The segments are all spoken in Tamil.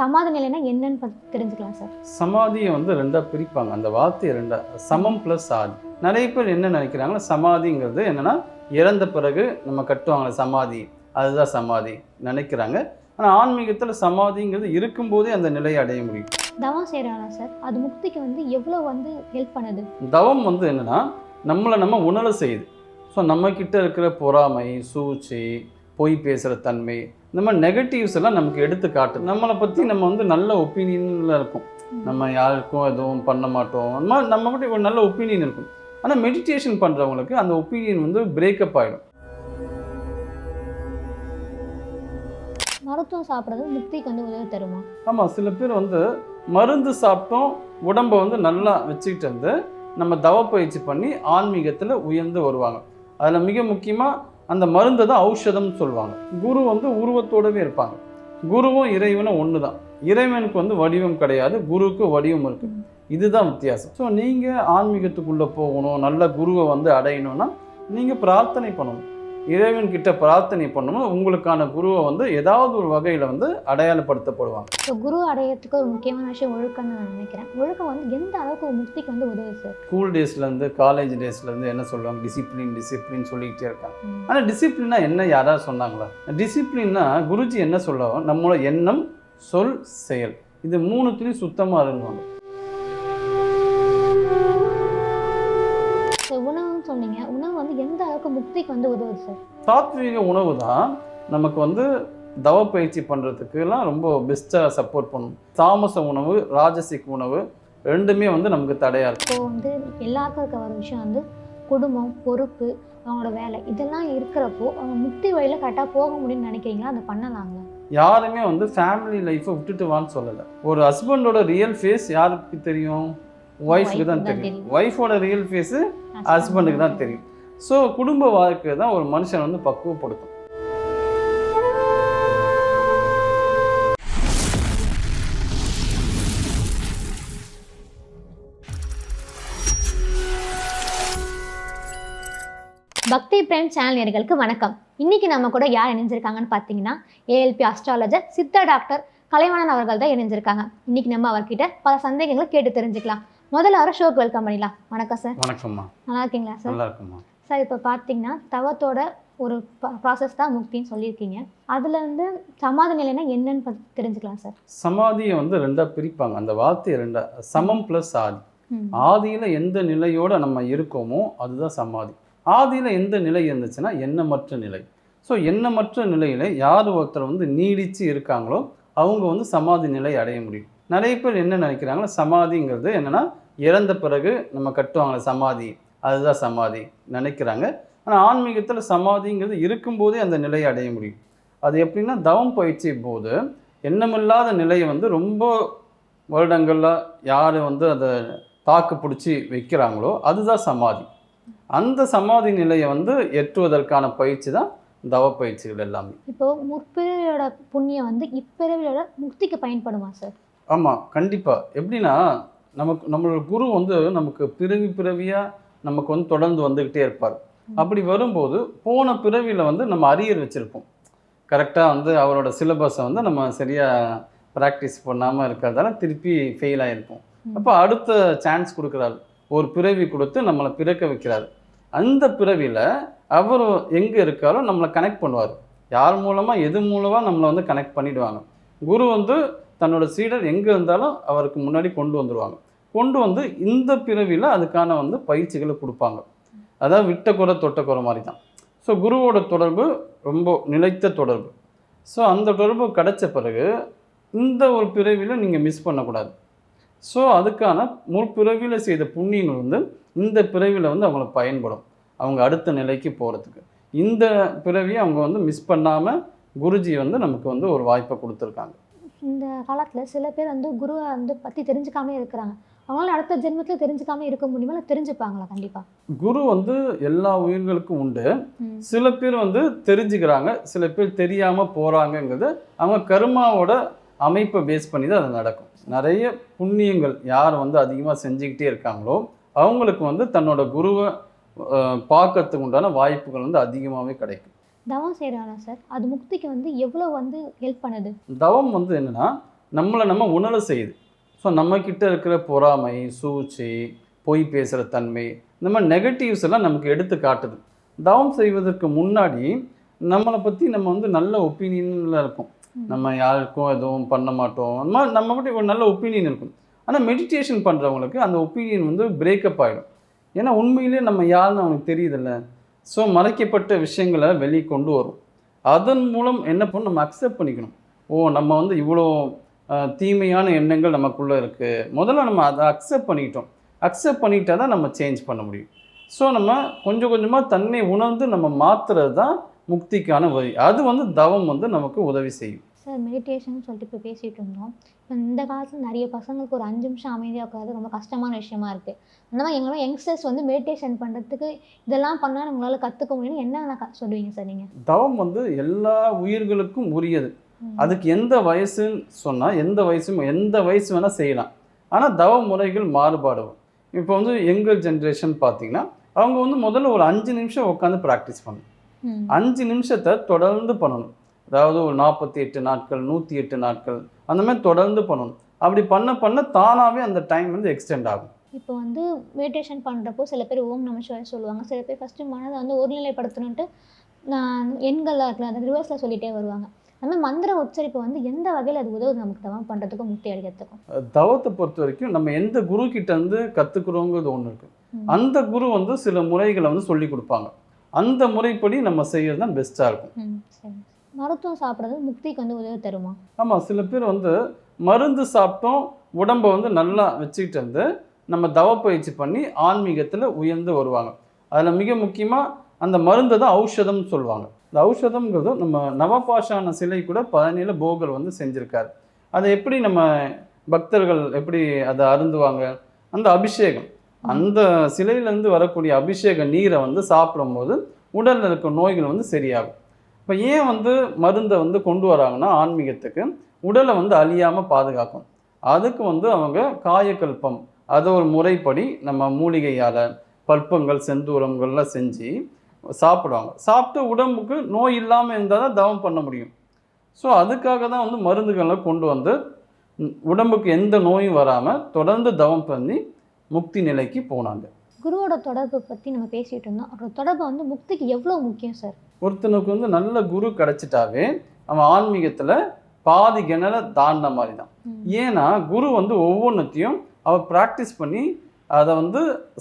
சமாதி நிலைனா என்னன்னு தெரிஞ்சுக்கலாம் சார். சமாதியை வந்து ரெண்டாக பிரிப்பாங்க. அந்த வார்த்தையை ரெண்டா சமம் ப்ளஸ் ஆதி. நிறைய பேர் என்ன நினைக்கிறாங்கன்னா சமாதிங்கிறது என்னன்னா இறந்த பிறகு நம்ம கட்டுவாங்களே சமாதி. அதுதான் சமாதி நினைக்கிறாங்க. ஆனால் ஆன்மீகத்தில் சமாதிங்கிறது இருக்கும்போதே அந்த நிலையை அடைய முடியும். தவம் செய்கிறாங்களா சார்? அது முக்திக்கு வந்து எவ்வளோ வந்து ஹெல்ப் பண்ணுது? தவம் வந்து என்னன்னா நம்மளை நம்ம உணர செய்யுது. ஸோ நம்ம கிட்ட இருக்கிற பொறாமை சூழ்ச்சி பொய் பேசுகிற தன்மை இந்த மாதிரி நெகட்டிவ்ஸ் எல்லாம் நமக்கு எடுத்து காட்டு நம்மளை பற்றி நம்ம வந்து நல்ல ஒப்பீனியனில் இருக்கும். நம்ம யாருக்கும் எதுவும் பண்ண மாட்டோம். அந்த மாதிரி நம்ம பற்றி ஒரு நல்ல ஒப்பீனியன் இருக்கும். ஆனால் மெடிடேஷன் பண்ணுறவங்களுக்கு அந்த ஒப்பீனியன் வந்து பிரேக்கப் ஆகிடும் மருத்துவம் சாப்பிட்றது முக்திக்கு வந்து உதவி தருமா? ஆமாம் சில பேர் வந்து மருந்து சாப்பிட்டோம் உடம்பை வந்து நல்லா வச்சுக்கிட்டு வந்து நம்ம தவப்பயிற்சி பண்ணி ஆன்மீகத்தில் உயர்ந்து வருவாங்க. அதில் மிக முக்கியமாக அந்த மருந்தை தான் ஔஷதம்னு சொல்லுவாங்க குரு வந்து உருவத்தோடவே இருப்பாங்க. குருவும் இறைவனும் ஒன்று தான் இறைவனுக்கு வந்து வடிவம் கிடையாது குருவுக்கு வடிவம் இருக்குது இதுதான் வித்தியாசம். ஸோ நீங்கள் ஆன்மீகத்துக்குள்ளே போகணும் நல்ல குருவை வந்து அடையணும்னா நீங்கள் பிரார்த்தனை பண்ணணும். இறைவன் கிட்ட பிரார்த்தனை பண்ணணும் உங்களுக்கான குருவை வந்து ஏதாவது ஒரு வகையில் வந்து அடையாளப்படுத்தப்படுவாங்க. ஸோ குரு அடையறதுக்கு ஒரு முக்கியமான விஷயம் ஒழுக்கம்னு நான் நினைக்கிறேன். ஒழுக்கம் வந்து எந்த அளவுக்கு ஒரு முக்திக்கு வந்து உதவுது சார் ஸ்கூல் டேஸ்லேருந்து காலேஜ் டேஸ்லேருந்து என்ன சொல்லுவாங்க? டிசிப்ளின் டிசிப்ளின் சொல்லிக்கிட்டே இருக்காங்க. ஆனால் டிசிப்ளின்னா என்ன? யாராவது சொன்னாங்களா? டிசிப்ளின்னா குருஜி என்ன சொல்லுவோம் நம்மளோட எண்ணம் சொல் செயல். இது மூணுத்துலேயும் சுத்தமாக இருந்தோம் முக்திக்கு வந்து உதவுது சார் சாத்வீக உணவு தான் நமக்கு வந்து தவ பயிற்சி பண்ணுறதுக்குலாம் ரொம்ப பெஸ்ட்டாக சப்போர்ட் பண்ணும். தாமச உணவு ராஜசிக் உணவு ரெண்டுமே வந்து நமக்கு தடையாக இருக்கும் இப்போ வந்து எல்லாருக்கும் இருக்க ஒரு விஷயம் வந்து குடும்பம் பொறுப்பு அவங்களோட வேலை இதெல்லாம் இருக்கிறப்போ அவங்க முக்தி வழியில் கரெக்டாக போக முடியும்னு நினைக்கிறீங்களா? அதை பண்ணலாங்களா? யாருமே வந்து ஃபேமிலி லைஃப்பை விட்டுட்டு வான்னு சொல்லலை. ஒரு ஹஸ்பண்டோட ரியல் ஃபேஸ் யாருக்கு தெரியும்? ஒய்ஃபுக்கு தான் தெரியும். ஒய்ஃபோட ரியல் ஃபேஸு ஹஸ்பண்டுக்கு தான் தெரியும். ஸோ குடும்ப வாழ்க்கை தான் ஒரு மனுஷன் வந்து பக்குவப்படுத்தும். பக்தி பிரேம் சேனல் நேர்களுக்கு வணக்கம். இன்னைக்கு நம்ம கூட யார் இணைஞ்சிருக்காங்கன்னு பார்த்தீங்கன்னா ALP astrologer siddha doctor Kalaivanan அவர்கள் தான் இணைஞ்சிருக்காங்க. இன்னைக்கு நம்ம அவர்கிட்ட பல சந்தேகங்களை கேட்டு தெரிஞ்சுக்கலாம். முதல்ல அவரை ஷோக்கு வெல்கம் பண்ணிடலாம். வணக்கம் சார் வணக்கம்மா. நல்லா இருக்கீங்களா சார் நல்லா இருக்கும்மா. சார் இப்போ பார்த்தீங்கன்னா தவத்தோட ஒரு ப்ராசஸ் தான் முக்தின்னு சொல்லியிருக்கீங்க. அதில் வந்து சமாதி நிலைனா என்னன்னு தெரிஞ்சுக்கலாம் சார் சமாதியை வந்து ரெண்டாக பிரிப்பாங்க. அந்த வார்த்தையை ரெண்டா சமம் ப்ளஸ் ஆதி. ஆதியில் எந்த நிலையோட நம்ம இருக்கோமோ அதுதான் சமாதி. ஆதியில் எந்த நிலை இருந்துச்சுன்னா எண்ணமற்ற நிலை. ஸோ எண்ணமற்ற நிலையில் யார் ஒருத்தர் வந்து நீடித்து இருக்காங்களோ அவங்க வந்து சமாதி நிலை அடைய முடியும். நிறைய பேர் என்ன நினைக்கிறாங்கன்னா சமாதிங்கிறது என்னென்னா இறந்த பிறகு நம்ம கட்டுவாங்களே சமாதி. அதுதான் சமாதி நினைக்கிறாங்க. ஆனால் ஆன்மீகத்தில் சமாதிங்கிறது இருக்கும்போதே அந்த நிலையை அடைய முடியும். அது எப்படின்னா தவம் பயிற்சி போது எண்ணமில்லாத நிலையை வந்து ரொம்ப வருடங்களில் யார் வந்து அதை தாக்கு பிடிச்சி வைக்கிறாங்களோ அதுதான் சமாதி. அந்த சமாதி நிலையை வந்து எட்டுவதற்கான பயிற்சி தான் தவ பயிற்சிகள் எல்லாமே. இப்போ முற்பிறவியோட புண்ணியம் வந்து இப்பிறவியோட முக்திக்கு பயன்படுமா சார்? ஆமாம் கண்டிப்பாக எப்படின்னா நமக்கு நம்மளோட குரு வந்து நமக்கு பிறவி பிறவியாக நமக்கு வந்து தொடர்ந்து வந்துக்கிட்டே இருப்பார். அப்படி வரும்போது போன பிறவியில் வந்து நம்ம அரியர் வச்சுருப்போம். கரெக்டாக வந்து அவரோட சிலபஸை வந்து நம்ம சரியாக ப்ராக்டிஸ் பண்ணாமல் இருக்கிறதால திருப்பி ஃபெயில் ஆகிருப்போம் அப்போ அடுத்த சான்ஸ் கொடுக்குறாரு. ஒரு பிறவி கொடுத்து நம்மளை பிறக்க வைக்கிறாரு. அந்த பிறவியில் அவர் எங்கே இருக்காரோ நம்மளை கனெக்ட் பண்ணுவார். யார் மூலமாக எது மூலமாக நம்மளை வந்து கனெக்ட் பண்ணிவிடுவாங்க குரு வந்து தன்னோட சீடர் எங்கே இருந்தாலும் அவருக்கு முன்னாடி கொண்டு வந்துடுவாங்க கொண்டு வந்து இந்த பிறவியில் அதுக்கான வந்து பயிற்சிகளை கொடுப்பாங்க. அதாவது விட்டக்குறை தொட்டக்குறை மாதிரி தான் ஸோ குருவோட தொடர்பு ரொம்ப நிலைத்த தொடர்பு. ஸோ அந்த தொடர்பு கிடைச்ச பிறகு இந்த ஒரு பிறவியில் நீங்கள் மிஸ் பண்ணக்கூடாது. ஸோ அதுக்கான முற்பிறவியில் செய்த புண்ணியங்கள் வந்து இந்த பிறவியில் வந்து அவங்களுக்கு பயன்படும். அவங்க அடுத்த நிலைக்கு போகிறதுக்கு இந்த பிறவியை அவங்க வந்து மிஸ் பண்ணாமல் குருஜி வந்து நமக்கு வந்து ஒரு வாய்ப்பை கொடுத்துருக்காங்க. இந்த காலத்தில் சில பேர் வந்து குருவை வந்து பற்றி தெரிஞ்சுக்காமலே இருக்கிறாங்க. அவங்களால அடுத்த ஜென்மத்தில் தெரிஞ்சுக்காம இருக்க முடியுமா? இல்லை தெரிஞ்சுப்பாங்களா? கண்டிப்பாக குரு வந்து எல்லா உயிர்களுக்கும் உண்டு. சில பேர் வந்து தெரிஞ்சுக்கிறாங்க. சில பேர் தெரியாமல் போகிறாங்கங்கிறது அவங்க கர்மாவோட அமைப்பை பேஸ் பண்ணி தான் அது நடக்கும். நிறைய புண்ணியங்கள் யார் வந்து அதிகமாக செஞ்சுக்கிட்டே இருக்காங்களோ அவங்களுக்கு வந்து தன்னோட குருவை பார்க்கறதுக்கு உண்டான வாய்ப்புகள் வந்து அதிகமாகவே கிடைக்கும். தவம் செய்கிறாங்களா சார்? அது முக்திக்கு வந்து எவ்வளோ வந்து ஹெல்ப் பண்ணுது? தவம் வந்து என்னன்னா நம்மளை நம்ம உணர செய்யுது. ஸோ நம்மக்கிட்ட இருக்கிற பொறாமை சூழ்ச்சி பொய் பேசுகிற தன்மை இந்த மாதிரி நெகட்டிவ்ஸ் எல்லாம் நமக்கு எடுத்து காட்டுது. தவம் செய்வதற்கு முன்னாடி நம்மளை பற்றி நம்ம வந்து நல்ல ஒப்பீனியனில் இருக்கும். நம்ம யாருக்கும் எதுவும் பண்ண மாட்டோம். அந்த மாதிரி நம்ம பற்றி ஒரு நல்ல ஒப்பீனியன் இருக்கும். ஆனால் மெடிடேஷன் பண்ணுறவங்களுக்கு அந்த ஒப்பீனியன் வந்து பிரேக்கப் ஆகிடும் ஏன்னா உண்மையிலே நம்ம யாருன்னு அவனுக்கு தெரியுதில்ல. ஸோ மறைக்கப்பட்ட விஷயங்களை வெளியே கொண்டு வரும். அதன் மூலம் என்ன பண்ணும் நம்ம அக்செப்ட் பண்ணிக்கணும். ஓ நம்ம வந்து இவ்வளோ தீமையான எண்ணங்கள் நமக்குள்ளே இருக்குது முதல்ல நம்ம அதை அக்செப்ட் பண்ணிக்கிட்டோம். அக்செப்ட் பண்ணிட்டா தான் நம்ம சேஞ்ச் பண்ண முடியும். ஸோ நம்ம கொஞ்சம் கொஞ்சமாக தன்னை உணர்ந்து நம்ம மாற்றுறது தான் முக்திக்கான வழி. அது வந்து தவம் வந்து நமக்கு உதவி செய்யும். சார் மெடிடேஷன் சொல்லிட்டு இப்போ பேசிகிட்டு இருந்தோம். இப்போ இந்த காலத்தில் நிறைய பசங்களுக்கு ஒரு அஞ்சு நிமிஷம் அமைதியாக உட்காந்து ரொம்ப கஷ்டமான விஷயமா இருக்குது அந்த மாதிரி எங்களோட யங்ஸ்டர்ஸ் வந்து மெடிடேஷன் பண்ணுறதுக்கு இதெல்லாம் பண்ணால் உங்களால் கற்றுக்க முடியும்னு என்ன சொல்லுவீங்க சார் நீங்கள் தவம் வந்து எல்லா உயிர்களுக்கும் உரியது. அதுக்கு எந்த வயசுன்னு சொன்னால் எந்த வயசும் எந்த வயசு வேணால் செய்யலாம். ஆனால் தவ முறைகள் மாறுபாடும் இப்போ வந்து எங்கள் ஜென்ரேஷன் பார்த்தீங்கன்னா அவங்க வந்து முதல்ல ஒரு அஞ்சு நிமிஷம் உட்காந்து ப்ராக்டிஸ் பண்ணணும். அஞ்சு நிமிஷத்தை தொடர்ந்து பண்ணணும். அதாவது ஒரு நாற்பத்தி எட்டு நாட்கள் நூற்றி எட்டு நாட்கள் அந்த மாதிரி தொடர்ந்து பண்ணணும். அப்படி பண்ண பண்ண தானாகவே அந்த டைம் வந்து எக்ஸ்டெண்ட் ஆகும். இப்போ வந்து மெடிடேஷன் பண்ணுறப்போ சில பேர் ஓம் நம சொல்லுவாங்க. சில பேர் ஃபஸ்ட்டு மனதை வந்து ஒருநிலைப்படுத்தணுன்ட்டு நான் எண்களில் இருக்கிற அந்த ரிவர்ஸில் சொல்லிகிட்டே வருவாங்க. மாதிரி மந்திர உச்சரிப்பு வந்து எந்த வகையில் அது உதவுது நமக்கு தவம் பண்ணுறதுக்கும் முக்தி அடைக்கிறதுக்கும்? தவத்தை பொறுத்த வரைக்கும் நம்ம எந்த குரு கிட்ட இருந்து கற்றுக்குறோங்கிறது ஒன்று இருக்குது. அந்த குரு வந்து சில முறைகளை வந்து சொல்லி கொடுப்பாங்க. அந்த முறைப்படி நம்ம செய்யறது தான் பெஸ்ட்டாக இருக்கும். மருத்துவம் சாப்பிட்றது முக்திக்கு வந்து உதவி தருமா? ஆமாம் சில பேர் வந்து மருந்து சாப்பிட்டோம் உடம்பை வந்து நல்லா வச்சுக்கிட்டு இருந்து நம்ம தவப்பயிற்சி பண்ணி ஆன்மீகத்தில் உயர்ந்து வருவாங்க. அதில் மிக முக்கியமாக அந்த மருந்தை தான் ஔஷதம்னு சொல்லுவாங்க. இந்த ஔஷதம்ங்கிறது நம்ம நவபாஷான சிலை கூட பழனியில் போகல் வந்து செஞ்சுருக்காரு. அதை எப்படி நம்ம பக்தர்கள் எப்படி அதை அருந்துவாங்க? அந்த அபிஷேகம். அந்த சிலையிலேருந்து வரக்கூடிய அபிஷேக நீரை வந்து சாப்பிடும்போது உடலில் இருக்க நோய்கள் வந்து சரியாகும். இப்போ ஏன் வந்து மருந்தை வந்து கொண்டு வராங்கன்னா ஆன்மீகத்துக்கு? உடலை வந்து அழியாமல் பாதுகாக்கும். அதுக்கு வந்து அவங்க காயக்கல்பம். அதை ஒரு முறைப்படி நம்ம மூலிகையால் பல்பங்கள் செந்தூரங்கள்லாம் செஞ்சு சாப்பிடுவாங்க. சாப்பிட்டு உடம்புக்கு நோய் இல்லாமல் இருந்தால் தான் தவம் பண்ண முடியும். ஸோ அதுக்காக தான் வந்து மருந்துகளை கொண்டு வந்து உடம்புக்கு எந்த நோயும் வராமல் தொடர்ந்து தவம் பண்ணி முக்தி நிலைக்கு போனாங்க. குருவோட தொடர்பு பற்றி நம்ம பேசிகிட்டு இருந்தோம். அவரோட தொடர்பு வந்து முக்திக்கு எவ்வளோ முக்கியம் சார்? ஒருத்தனுக்கு வந்து நல்ல குரு கிடைச்சிட்டாவே அவன் ஆன்மீகத்தில் பாதி கிணற தாண்டின மாதிரி தான். ஏன்னா குரு வந்து ஒவ்வொன்றத்தையும் அவர் ப்ராக்டிஸ் பண்ணி அதை வந்து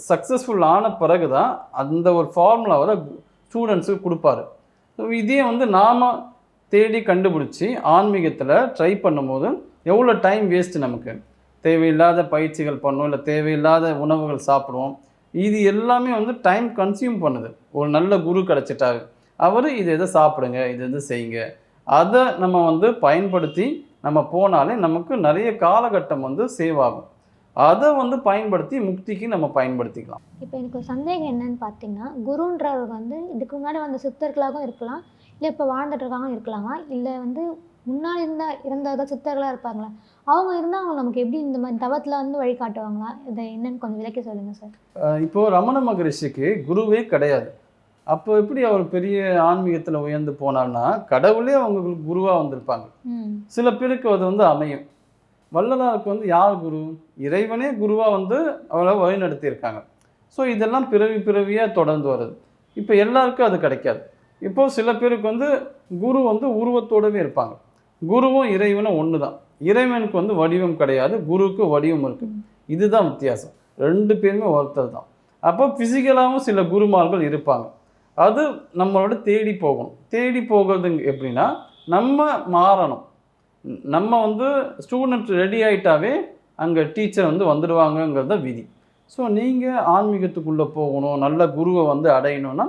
சக்ஸஸ்ஃபுல் ஆன பிறகு தான் அந்த ஒரு ஃபார்முலாவை ஸ்டூடெண்ட்ஸுக்கு கொடுப்பாரு. ஸோ இதே வந்து நாம் தேடி கண்டுபிடிச்சி ஆன்மீகத்தில் ட்ரை பண்ணும்போது எவ்வளோ டைம் வேஸ்ட்டு நமக்கு? தேவையில்லாத பயிற்சிகள் பண்ணுவோம் இல்லை தேவையில்லாத உணவுகள் சாப்பிடுவோம். இது எல்லாமே வந்து டைம் கன்சியூம் பண்ணுது. ஒரு நல்ல குரு கிடச்சிட்டாரு. அவர் இது எதை சாப்பிடுங்க இது எது செய்யுங்க. அதை நம்ம வந்து பயன்படுத்தி நம்ம போனாலே நமக்கு நிறைய காலகட்டம் வந்து சேவ் ஆகும். அதை வந்து பயன்படுத்தி முக்திக்கு நம்ம பயன்படுத்திக்கலாம். இப்போ எனக்கு ஒரு சந்தேகம் என்னன்னு பார்த்தீங்கன்னா குருன்றவர் வந்து இதுக்கு முன்னாடி வந்த சித்தர்களாகவும் இருக்கலாம் இல்லை இப்போ வாழ்ந்துட்டு இருக்காங்க இருக்கலாமா? இல்லை வந்து முன்னாடி இருந்த இறந்தவர்கள் சித்தர்களாக இருப்பாங்களா? அவங்க இருந்தால் அவங்க நமக்கு எப்படி இந்த மாதிரி தவத்தில் வந்து வழிகாட்டுவாங்களா இதை என்னன்னு கொஞ்சம் விளக்கி சொல்லுங்கள் சார். அஹ் இப்போ ரமண மகரிஷிக்கு குருவே கிடையாது. அப்போ எப்படி அவர் பெரிய ஆன்மீகத்தில் உயர்ந்து போனார்னா கடவுளே அவங்களுக்கு குருவாக வந்திருப்பாங்க. சில பேருக்கு அது வந்து அமையும். வள்ளலாருக்கு வந்து யார் குரு? இறைவனே குருவாக வந்து அவரை வழிநடத்தியிருக்காங்க. ஸோ இதெல்லாம் பிறவி பிறவியாக தொடர்ந்து வருது. இப்போ எல்லாருக்கும் அது கிடைக்காது. இப்போது சில பேருக்கு வந்து குரு வந்து உருவத்தோடவே இருப்பாங்க. குருவும் இறைவனும் ஒன்று தான் இறைவனுக்கு வந்து வடிவம் கிடையாது குருவுக்கு வடிவம் இருக்குது இதுதான் வித்தியாசம். ரெண்டு பேருமே ஒருத்தர் தான். அப்போ ஃபிசிக்கலாகவும் சில குருமார்கள் இருப்பாங்க. அது நம்மளோட தேடி போகணும். தேடி போகிறது எப்படின்னா நம்ம மாறணும். நம்ம வந்து ஸ்டூடெண்ட் ரெடி ஆயிட்டாவே அங்கே டீச்சர் வந்து வந்துடுவாங்கங்கிறது விதி. ஸோ நீங்கள் ஆன்மீகத்துக்குள்ளே போகணும் நல்ல குருவை வந்து அடையணும்னா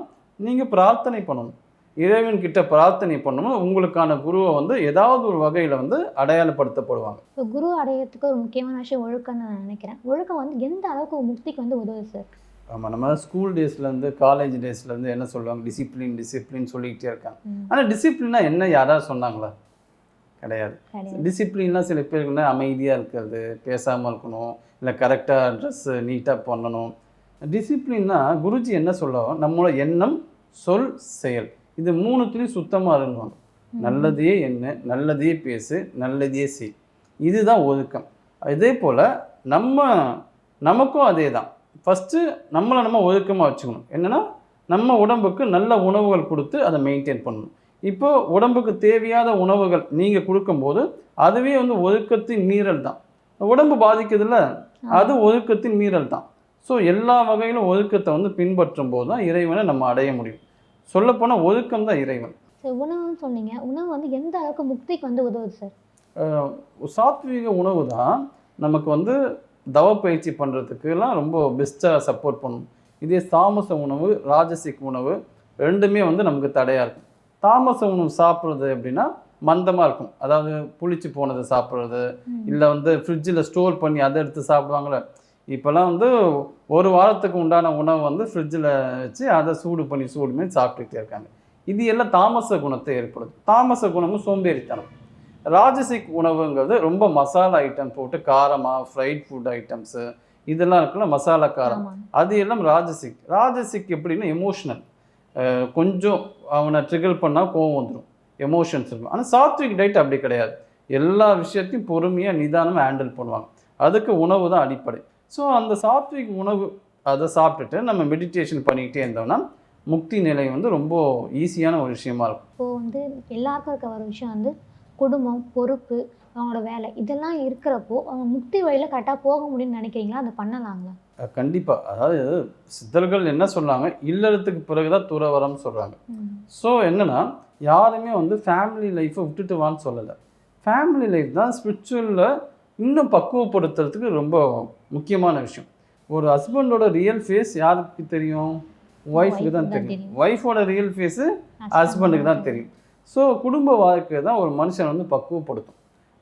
நீங்கள் பிரார்த்தனை பண்ணணும். இறைவன்கிட்ட பிரார்த்தனை பண்ணணும் உங்களுக்கான குருவை வந்து ஏதாவது ஒரு வகையில் வந்து அடையாளப்படுத்தப்படுவாங்க. இப்போ குரு அடையிறதுக்கு ஒரு முக்கியமான விஷயம் ஒழுக்கம்னு நான் நினைக்கிறேன். ஒழுக்கம் வந்து எந்த அளவுக்கு முக்திக்கு வந்து உதவுது சார் ஆமாம் நம்ம ஸ்கூல் டேஸ்லேருந்து காலேஜ் டேஸ்லேருந்து என்ன சொல்லுவாங்க? டிசிப்ளின் டிசிப்ளின் சொல்லிக்கிட்டே இருக்காங்க. ஆனால் டிசிப்ளினா என்ன? யாராவது சொன்னாங்களா? கிடையாது. டிசிப்ளின்லாம் சில பேருக்கு அமைதியாக இருக்கிறது பேசாமல் இருக்கணும் இல்லை கரெக்டாக ட்ரெஸ்ஸு நீட்டாக பண்ணணும். டிசிப்ளின்னா குருஜி என்ன சொல்லுவோம் நம்மளோட எண்ணம் சொல் செயல். இது மூணுத்துலேயும் சுத்தமாக இருந்துவாங்க நல்லதையே எண்ணு நல்லதையே பேசு நல்லதையே செய். இதுதான் ஒழுக்கம். இதே போல் நம்ம நமக்கும் அதே தான் ஃபஸ்ட்டு நம்மளை நம்ம ஒழுக்கமாக வச்சுக்கணும். என்னென்னா நம்ம உடம்புக்கு நல்ல உணவுகள் கொடுத்து அதை மெயின்டைன் பண்ணணும். இப்போ உடம்புக்கு தேவையான உணவுகள் நீங்கள் கொடுக்கும்போது அதுவே வந்து ஒழுக்கத்தின் மீறல் தான். உடம்பு பாதிக்குதுல்ல? அது ஒழுக்கத்தின் மீறல் தான். ஸோ எல்லா வகையிலும் ஒழுக்கத்தை வந்து பின்பற்றும் போது தான் இறைவனை நம்ம அடைய முடியும். சொல்லப்போனால் ஒழுக்கம் தான் இறைவன். சார் உணவுன்னு சொன்னீங்க. உணவு வந்து எந்த அளவுக்கு முக்திக்கு வந்து உதவுது சார் சாத்வீக உணவு தான் நமக்கு வந்து தவப்பயிற்சி பண்ணுறதுக்குலாம் ரொம்ப பெஸ்ட்டாக சப்போர்ட் பண்ணும். இதே தாமச உணவு ராஜசிக் உணவு ரெண்டுமே வந்து நமக்கு தடையாக இருக்கும். தாமச உணவு சாப்பிட்றது அப்படின்னா மந்தமாக இருக்கும். அதாவது புளிச்சு போனதை சாப்பிட்றது இல்லை வந்து ஃப்ரிட்ஜில் ஸ்டோர் பண்ணி அதை எடுத்து சாப்பிடுவாங்களே இப்போல்லாம் வந்து ஒரு வாரத்துக்கு உண்டான உணவை வந்து ஃப்ரிட்ஜில் வச்சு அதை சூடு பண்ணி சூடு பண்ணி சாப்பிட்டுக்கிட்டே இருக்காங்க. இது எல்லாம் தாமச குணத்தை ஏற்படுது தாமச குணமும் சோம்பேறித்தனம். ராஜசிக் உணவுங்கிறது ரொம்ப மசாலா ஐட்டம் போட்டு காரமாக ஃப்ரைட் ஃபுட் ஐட்டம்ஸு இதெல்லாம் இருக்குல்ல மசாலா காரம். அது எல்லாம் ராஜசிக். ராஜசிக் எப்படின்னா எமோஷனல் கொஞ்சம் அவனை ட்ரிகல் பண்ணால் கோவம் வந்துடும் எமோஷன்ஸ் இருக்கும். ஆனால் சாத்விக் டைட் அப்படி கிடையாது. எல்லா விஷயத்தையும் பொறுமையாக நிதானமாக ஹேண்டில் பண்ணுவாங்க. அதுக்கு உணவு தான் அடிப்படை. ஸோ அந்த சாத்விக் உணவு அதை சாப்பிட்டுட்டு நம்ம மெடிடேஷன் பண்ணிக்கிட்டே இருந்தோம்னா முக்தி நிலை வந்து ரொம்ப ஈஸியான ஒரு விஷயமா இருக்கும். இப்போ வந்து எல்லாருக்கும் இருக்க ஒரு விஷயம் வந்து குடும்பம் பொறுப்பு அவங்களோட வேலை இதெல்லாம் இருக்கிறப்போ அவங்க முக்தி வழியில் கரெக்டாக போக முடியும்னு நினைக்கிறீங்களா? அதை பண்ணலாங்களா? அஹ் கண்டிப்பா. அதாவது சித்தர்கள் என்ன சொன்னாங்க? இல்லறத்துக்கு பிறகுதான் துறவரம்னு சொல்றாங்க. ஸோ என்னன்னா யாருமே வந்து ஃபேமிலி லைஃப்பை விட்டுட்டு வான்னு சொல்லலை. ஃபேமிலி லைஃப் தான் ஸ்பிரிச்சுவலில் இன்னும் பக்குவப்படுத்துறதுக்கு ரொம்ப முக்கியமான விஷயம். ஒரு ஹஸ்பண்டோட ரியல் ஃபேஸ் யாருக்கு தெரியும்? ஒய்ஃபுக்கு தான் தான் தெரியும். ஒய்ஃபோட ரியல் ஃபேஸு ஹஸ்பண்டுக்கு தான் தெரியும். ஸோ குடும்ப வாழ்க்கை தான் ஒரு மனுஷன் வந்து பக்குவப்படுத்தும்.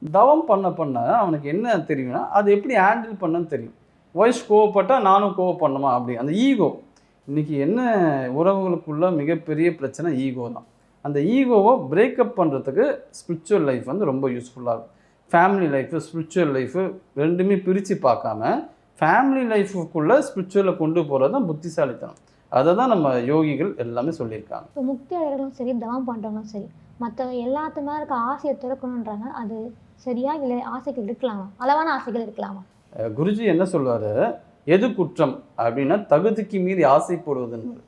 தவம் பண்ண பண்ண அவனுக்கு என்ன தெரியும்னா அது எப்படி ஹேண்டில் பண்ணன்னு தெரியும். ஒய்ஃப் கோவப்பட்டால் நானும் கோவப்படணுமா? அப்படி. அந்த ஈகோ இன்றைக்கி என்ன உறவுகளுக்குள்ள மிகப்பெரிய பிரச்சனை? ஈகோ தான். அந்த ஈகோவை பிரேக்கப் பண்ணுறதுக்கு ஸ்பிரிச்சுவல் லைஃப் வந்து ரொம்ப யூஸ்ஃபுல்லாக இருக்கும். ஃபேமிலி லைஃபு ஸ்பிரிச்சுவல் லைஃபு ரெண்டுமே பிரித்து பார்க்காம ஃபேமிலி லைஃபுக்குள்ளே ஸ்பிரிச்சுவலை கொண்டு போகிறது தான் புத்திசாலித்தனம். அதை தான் நம்ம யோகிகள் எல்லாமே சொல்லியிருக்காங்க. இப்போ முக்தி அடைகளும் சரி தவம் பண்ணுறவங்களும் சரி மற்ற எல்லாத்து மேலே இருக்க ஆசையை திறக்கணுன்றாங்க அது சரியா இல்லை ஆசைகள் இருக்கலாமா? அளவான ஆசைகள் இருக்கலாமா? குருஜி என்ன சொல்லுவார்? எது குற்றம்? அப்படின்னா தகுதிக்கு மீறி ஆசைப்படுவதுன்னு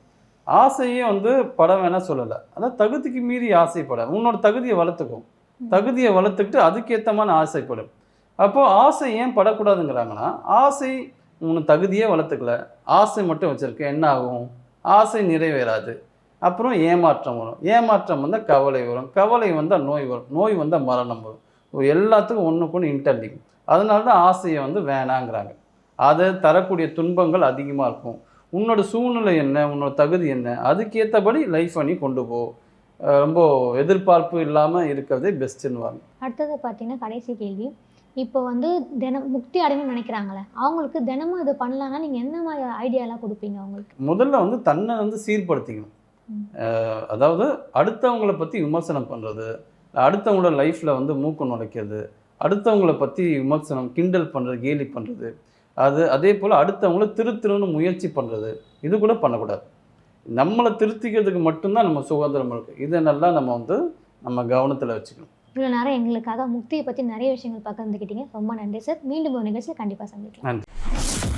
ஆசையே வந்து படம் வேணால் சொல்லலை. அதான் தகுதிக்கு மீறி ஆசைப்பட. உன்னோட தகுதியை வளர்த்துக்கும். தகுதியை வளர்த்துக்கிட்டு அதுக்கேற்றமான ஆசைப்படும் அப்போது ஆசை ஏன் படக்கூடாதுங்கிறாங்கன்னா ஆசை உன் தகுதியே வளர்த்துக்கல. ஆசை மட்டும் வச்சுருக்க. என்ன ஆகும்? ஆசை நிறைவேறாது. அப்புறம் ஏமாற்றம் வரும். ஏமாற்றம் வந்தால் கவலை வரும். கவலை வந்தால் நோய் வரும். நோய் வந்தால் மரணம் வரும். எல்லாத்துக்கும் ஒன்றுக்கு ஒன்று இன்டர்லிங் அதனால தான் ஆசையை வந்து வேணாங்கிறாங்க. அதை தரக்கூடிய துன்பங்கள் அதிகமாக இருக்கும். உன்னோட சூழ்நிலை என்ன? உன்னோட தகுதி என்ன? அதுக்கேற்றபடி லைஃப் பண்ணி கொண்டு போ. ரொம்ப எதிர்பார்ப்பு இல்லாமல் இருக்கிறதே பெஸ்ட்டுன்னுவாங்க அடுத்தது பார்த்தீங்கன்னா கடைசி கேள்வி. இப்போ வந்து தினம் முக்தி அடையணும்னு நினைக்கிறாங்களே அவங்களுக்கு தினமும் இது பண்ணலான்னா நீங்கள் என்ன மாதிரி ஐடியாலாம் கொடுப்பீங்க அவங்களுக்கு? முதல்ல வந்து தன்னை வந்து சீர்படுத்திக்கணும். அதாவது அடுத்தவங்கள பற்றி விமர்சனம் பண்ணுறது அடுத்தவங்களோட லைஃப்பில் வந்து மூக்கு நுழைக்கிறது அடுத்தவங்கள பற்றி விமர்சனம் கிண்டல் பண்ணுறது கேலி பண்ணுறது அது அதே போல் அடுத்தவங்கள திருத்தணும்னு முயற்சி பண்ணுறது இது கூட பண்ணக்கூடாது. நம்மளை திருத்திக்கிறதுக்கு மட்டும்தான் நம்ம சுதந்திரம் இருக்குது இதை நல்லா நம்ம வந்து நம்ம கவனத்தில் வச்சுக்கணும். இவ்வளோ நேரம் எங்களுக்காக முக்தியை பற்றி நிறைய விஷயங்கள் பகிர்ந்துக்கிட்டீங்க ரொம்ப நன்றி சார். மீண்டும் ஒரு நிகழ்ச்சியில் கண்டிப்பாக சந்திக்கலாம். நன்றி.